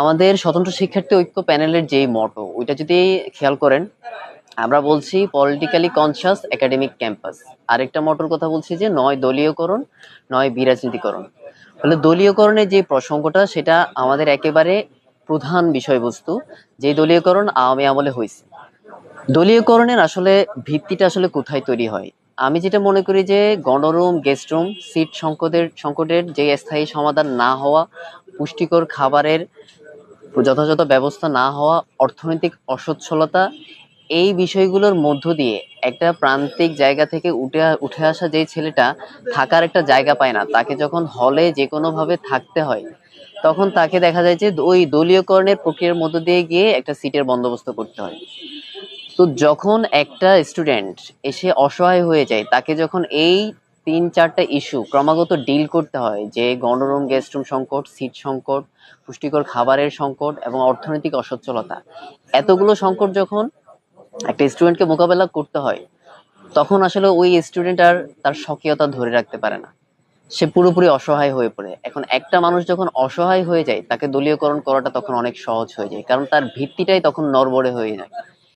আমাদের স্বতন্ত্র শিক্ষার্থী ঐক্য প্যানেলের যেই মটো ওইটা যদি খেয়াল করেন, আমরা বলছি পলিটিক্যালি কনসিয়াস একাডেমিক ক্যাম্পাস আরেকটা মটোর কথা বলছি যে নয় দলীয়করণ, নয় বিরাজনীতিকরণ। ফলে দলীয়করণের যে প্রসঙ্গটা, সেটা আমাদের একেবারে প্রধান বিষয়বস্তু যে দলীয়করণ আওয়ামী আমলে হয়েছে। দলীয়করণের আসলে ভিত্তিটা আসলে কোথায় তৈরি হয়? আমি যেটা মনে করি যে গণরুম গেস্ট রুম সিট সংকটের সংকটের যে স্থায়ী সমাধান না হওয়া পুষ্টিকর খাবারের যথাযথ ব্যবস্থা না হওয়া, অর্থনৈতিক অসচ্ছলতা, এই বিষয়গুলোর মধ্য দিয়ে একটা প্রান্তিক জায়গা থেকে উঠে উঠে আসা যেই ছেলেটা থাকার একটা জায়গা পায় না। তাকে যখন হলে যে কোনোভাবে থাকতে হয়, তখন তাকে দেখা যায় যে ওই দলীয়করণের প্রক্রিয়ার মধ্য দিয়ে গিয়ে একটা সিটের বন্দোবস্ত করতে হয়। তো যখন একটা স্টুডেন্ট এসে অসহায় হয়ে যায়, তাকে যখন এই তিন চারটা ইস্যু ক্রমাগত ডিল করতে হয়, যে গণরুম গেস্ট রুম সংকট সিট সংকট, পুষ্টিকর খাবারের সংকট এবং অর্থনৈতিক অসচ্ছলতা। এতগুলো সংকট যখন একটা স্টুডেন্টকে মোকাবেলা করতে হয়, তখন আসলে ওই স্টুডেন্ট আর তার স্বকীয়তা ধরে রাখতে পারে না। সে পুরোপুরি অসহায় হয়ে পড়ে। এখন একটা মানুষ যখন অসহায় হয়ে যায়, তাকে দলীয়করণ করাটা তখন অনেক সহজ হয়ে যায়, কারণ তার ভিত্তিটাই তখন নরবরে হয়ে যায়।